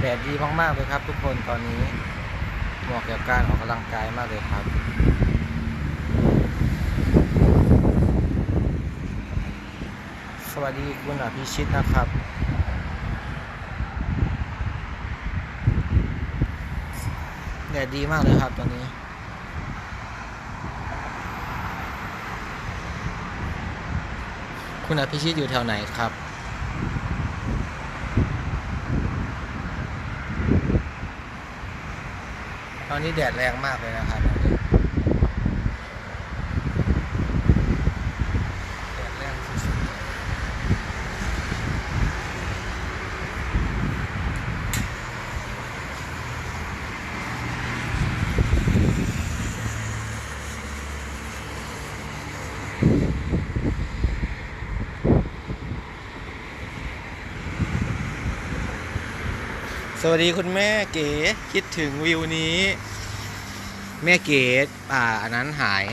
แดดีมากๆเลยครับ ทุกคนตอนนี้เหมาะกับการออกกำลังกายมากเลยครับสวัสดีคุณอภิชิตนะครับ แดดดีมากเลยครับตอนนี้ คุณอภิชิตอยู่แถวไหนครับ ตอนนี้แดดแรงมากเลยนะครับแดดแรงสุดๆ สวัสดีคุณแม่เก๋คิดถึงวิวนี้ แม่เก๋อ่าอันนั้นหาย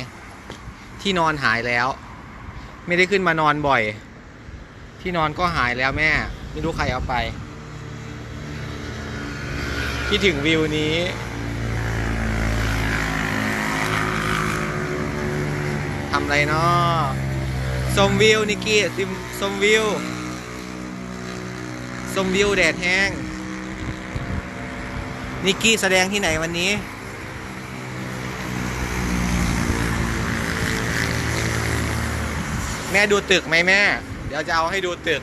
ที่นอนหายแล้ว ไม่ได้ขึ้นมานอนบ่อย ที่นอนก็หายแล้วแม่ ไม่รู้ใครเอาไป คิดถึงวิวนี้ ทำอะไรเนาะชมวิวนิกกี้ชมวิวชมวิวแดดแห้ง นิกกี้แสดงที่ไหนวันนี้ แม่ดูตึกไหมแม่ เดี๋ยวจะเอาให้ดูตึก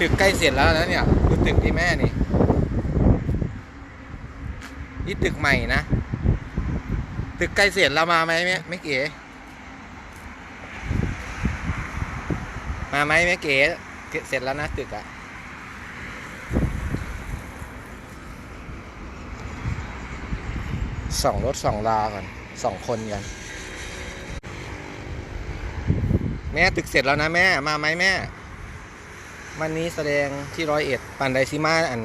ตึกใกล้เสร็จแล้วนะเนี่ย ดูตึกที่แม่นี่ นี่ตึกใหม่นะ ตึกใกล้เสร็จแล้วมาไหมแม่ไม่เก๋ มาไหมแม่เก๋ เสร็จแล้วนะตึกอะ สองรถสองลาก่อนสองคนกัน แม่ตึกเสร็จแล้วนะแม่ มาไหมแม่ วันนี้แสดงที่ร้อยเอ็ดปันไดซิมาอัน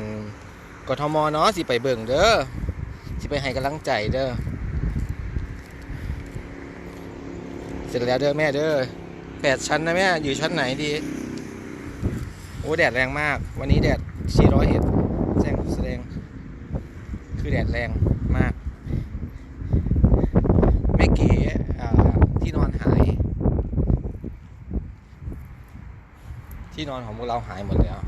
กทมเนาะสิไปเบิ่งเด้อสิไปให้กำลังใจเด้อเสร็จแล้วเด้อแม่เด้อแปดชั้นนะแม่ อยู่ชั้นไหนดี โอ้แดดแรงมาก วันนี้แดดที่ร้อยเอ็ดแสงแสดง คือแดดแรงมากแม่เก๋อ่าที่นอนหาย ที่นอนของพวกเราหายหมดแล้ว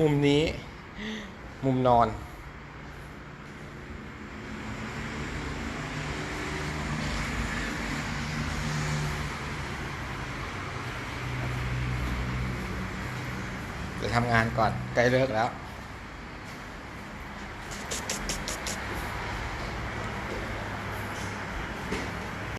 มุมนี้ มุมนอน จะทำงานก่อนใกล้เลิกแล้ว